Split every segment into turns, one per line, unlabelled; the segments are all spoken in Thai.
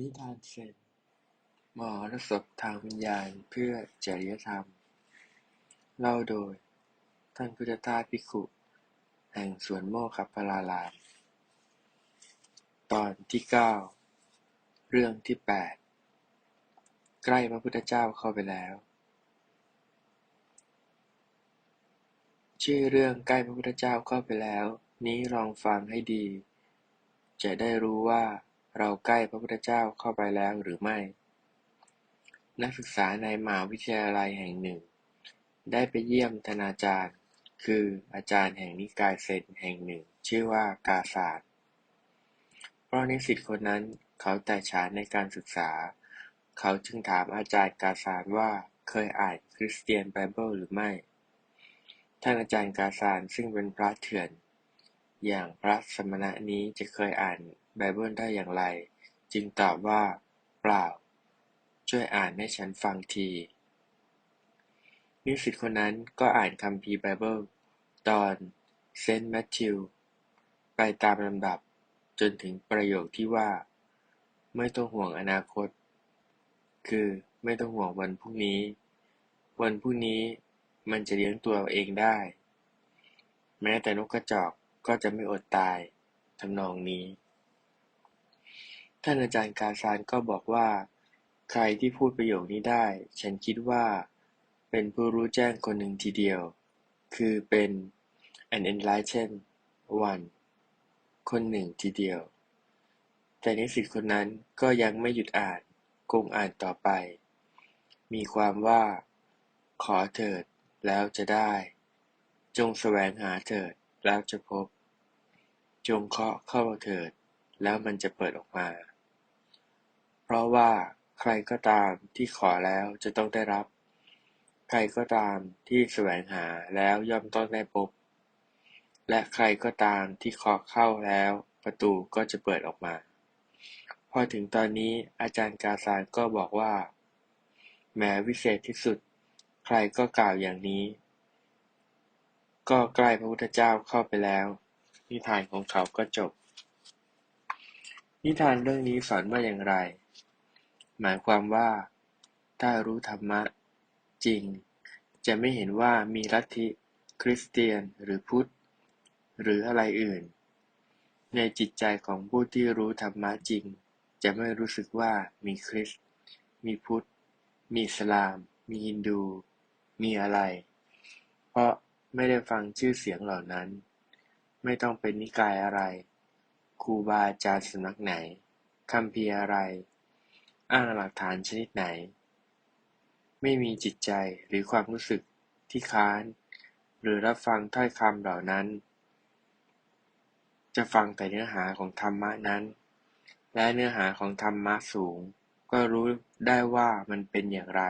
นิทานเซนมรสพทางวิญญาณเพื่อจริยธรรม เล่าโดย ท่านพุทธทาสภิกขุ แห่งสวนโมคคัปปลาราม ตอนที่เก้าเรื่องที่แปดใกล้พระพุทธเจ้าเข้าไปแล้ว ชื่อเรื่องใกล้พระพุทธเจ้าเข้าไปแล้ว นี้ลองฟังให้ดี จะได้รู้ว่า เราใกล้พระพุทธเจ้าเข้าไปแล้วหรือไม่ นักศึกษาในมหาวิทยาลัยแห่งหนึ่ง ได้ไปเยี่ยมทนาจารย์ คืออาจารย์แห่งนิกายเซนแห่งหนึ่ง ชื่อว่ากาสาดเพราะนิสิตคนนั้นเขาแต่ฉานในการศึกษา เขาจึงถามอาจารย์กาสาดว่าเคยอ่านคริสเตียนไบเบิลหรือไม่ท่านอาจารย์กาสานซึ่งเป็นพระเถื่อน อย่างพระสมณะนี้จะเคยอ่าน ไบเบิลได้อย่างไร จึงตอบว่า เปล่า ช่วยอ่านให้ฉันฟังทีนิสิตคนนั้นก็อ่านคัมภีร์ไบเบิล ตอนเซนต์แมทธิว ไปตามลำดับจนถึงประโยคที่ว่า ไม่ต้องห่วงอนาคต คือไม่ต้องห่วงวันพรุ่งนี้ วันพรุ่งนี้มันจะเลี้ยงตัวเองได้ แม้แต่นกกระจอกก็จะไม่อดตายทำนองนี้ ท่านอาจารย์กาซานก็บอกว่า ใครที่พูดประโยคนี้ได้ ฉันคิดว่า เป็นผู้รู้แจ้งคนหนึ่งทีเดียว คือเป็น an enlightened one คนหนึ่งทีเดียว แต่นิสิตคนนั้นก็ยังไม่หยุดอ่านคงอ่านต่อไป มีความว่า ขอเถิดแล้วจะได้ จงแสวงหาเถิดแล้วจะพบ จงเคาะเข้าเถิด แล้วมันจะเปิดออกมา ราะว่าใครก็ตามที่ขอแล้วจะต้องได้รับ ใครก็ตามที่แสวงหาแล้วย่อมต้องได้พบ และใครก็ตามที่เคาะเข้าแล้ว ประตูก็จะเปิดออกมา พอถึงตอนนี้อาจารย์กาซานก็บอกว่า แม้วิเศษที่สุด ใครก็กล่าวอย่างนี้ ก็ใกล้พระพุทธเจ้าเข้าไปแล้ว นิทานของเขาก็จบ นิทานเรื่องนี้สอนว่าอย่างไร หมายความว่า ถ้ารู้ธรรมะจริง จะไม่เห็นว่ามีลัทธิ คริสเตียน หรือพุทธ หรืออะไรอื่น ในจิตใจของผู้ที่รู้ธรรมะจริง จะไม่รู้สึกว่ามีคริสต์มีพุทธ มีอิสลาม มีฮินดู มีอะไร เพราะไม่ได้ฟังชื่อเสียงเหล่านั้น ไม่ต้องเป็นนิกายอะไรครูบาอาจารย์สำนักไหนคำพีอะไร อ้างหลักฐานชนิดไหน ไม่มีจิตใจหรือความรู้สึกที่ค้าน หรือรับฟังถ้อยคำเหล่านั้น จะฟังแต่เนื้อหาของธรรมะนั้น และเนื้อหาของธรรมะสูง ก็รู้ได้ว่ามันเป็นอย่างไร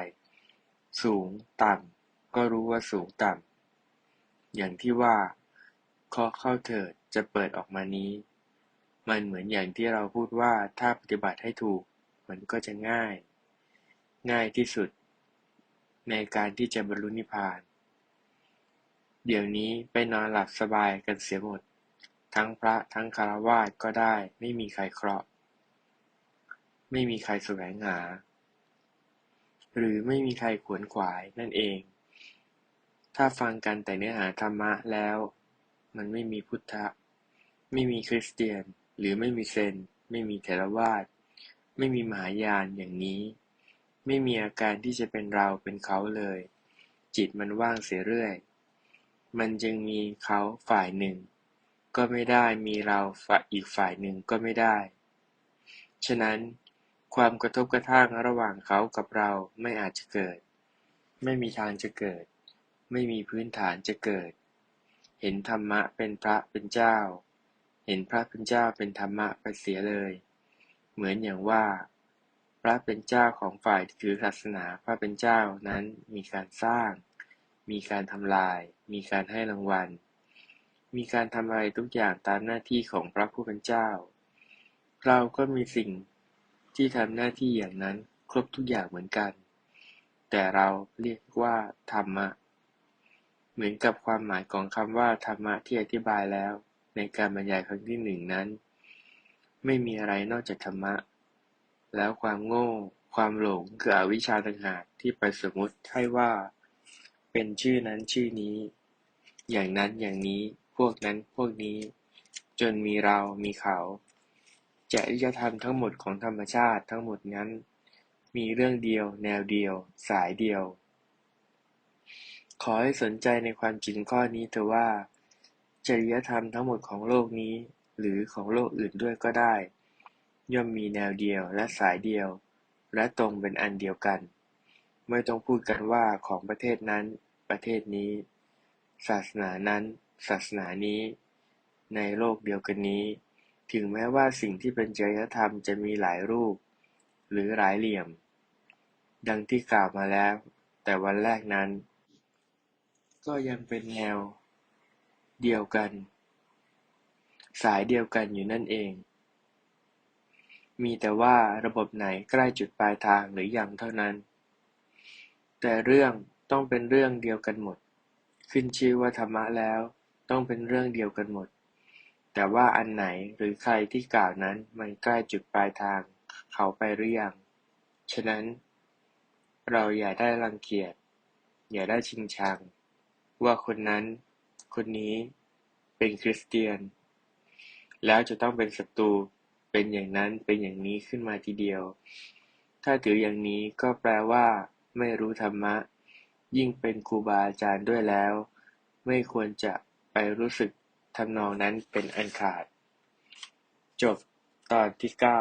สูงต่ำก็รู้ว่าสูงต่ำอย่างที่ว่าเคาะเข้าเถิดจะเปิดออกมานี้ มันเหมือนอย่างที่เราพูดว่าถ้าปฏิบัติให้ถูก มันก็จะง่าย ง่ายที่สุด ในการที่จะบรรลุนิพพาน เดี๋ยวนี้ไปนอนหลับสบายกันเสียหมด ทั้งพระทั้งคารวาสก็ได้ ไม่มีใครเคราะห์ไม่มีใครแสวงหา หรือไม่มีใครขวนขวายนั่นเอง ถ้าฟังกันแต่เนื้อหาธรรมะแล้ว มันไม่มีพุทธะ ไม่มีคริสเตียน หรือไม่มีเซน ไม่มีเทรวาส ไม่มีมหายานอย่างนี้ ไม่มีอาการที่จะเป็นเราเป็นเขาเลย จิตมันว่างเสียเรื่อย มันจึงมีเขาฝ่ายหนึ่ง ก็ไม่ได้มีเราฝ่ายอีกฝ่ายหนึ่งก็ไม่ได้ ฉะนั้น ความกระทบกระทั่งระหว่างเขากับเราไม่อาจจะเกิด ไม่มีทางจะเกิด ไม่มีพื้นฐานจะเกิด เห็นธรรมะเป็นพระเป็นเจ้า เห็นพระเป็นเจ้าเป็นธรรมะไปเสียเลย เหมือนอย่างว่า พระเป็นเจ้าของฝ่ายถือศาสนา พระเป็นเจ้านั้นมีการสร้าง มีการทำลาย มีการให้รางวัล มีการทำอะไรทุกอย่างตามหน้าที่ของพระผู้เป็นเจ้า เราก็มีสิ่งที่ทำหน้าที่อย่างนั้นครบทุกอย่างเหมือนกัน แต่เราเรียกว่าธรรมะ เหมือนกับความหมายของคำว่าธรรมะที่อธิบายแล้ว ในการบรรยายครั้งที่หนึ่งนั้น ไม่มีอะไรนอกจากธรรมะ แล้วความโง่ ความหลง คืออวิชชาต่างหากที่ไปสมมติให้ว่า เป็นชื่อนั้นชื่อนี้ อย่างนั้นอย่างนี้ พวกนั้นพวกนี้ จนมีเรา มีเขาจริยธรรมทั้งหมดของธรรมชาติทั้งหมดนั้น มีเรื่องเดียว แนวเดียว สายเดียว ขอให้สนใจในความจริงข้อนี้เถอะว่า จริยธรรมทั้งหมดของโลกนี้ หรือของโลกอื่นด้วยก็ได้ ย่อมมีแนวเดียวและสายเดียว และตรงเป็นอันเดียวกัน ไม่ต้องพูดกันว่าของประเทศนั้น ประเทศนี้ ศาสนานั้น ศาสนานี้ ในโลกเดียวกันนี้ ถึงแม้ว่าสิ่งที่เป็นจริยธรรมจะมีหลายรูป หรือหลายเหลี่ยม ดังที่กล่าวมาแล้ว แต่วันแรกนั้น ก็ยังเป็นแนวเดียวกัน สายเดียวกันอยู่นั่นเอง มีแต่ว่าระบบไหนใกล้จุดปลายทางหรือยังเท่านั้น แต่เรื่องต้องเป็นเรื่องเดียวกันหมด ขึ้นชื่อว่าธรรมะแล้ว ต้องเป็นเรื่องเดียวกันหมด แต่ว่าอันไหนหรือใครที่กล่าวนั้นมันใกล้จุดปลายทาง เขาไปหรือยัง ฉะนั้น เราอย่าได้รังเกียจ อย่าได้ชิงชัง ว่าคนนั้น คนนี้เป็นคริสเตียน แล้วจะต้องเป็นศัตรู เป็นอย่างนั้น เป็นอย่างนี้ขึ้นมาทีเดียว ถ้าถืออย่างนี้ก็แปลว่า ไม่รู้ธรรมะ ยิ่งเป็นครูบาอาจารย์ด้วยแล้ว ไม่ควรจะไปรู้สึกทำนองนั้นเป็นอันขาด จบตอนที่เก้า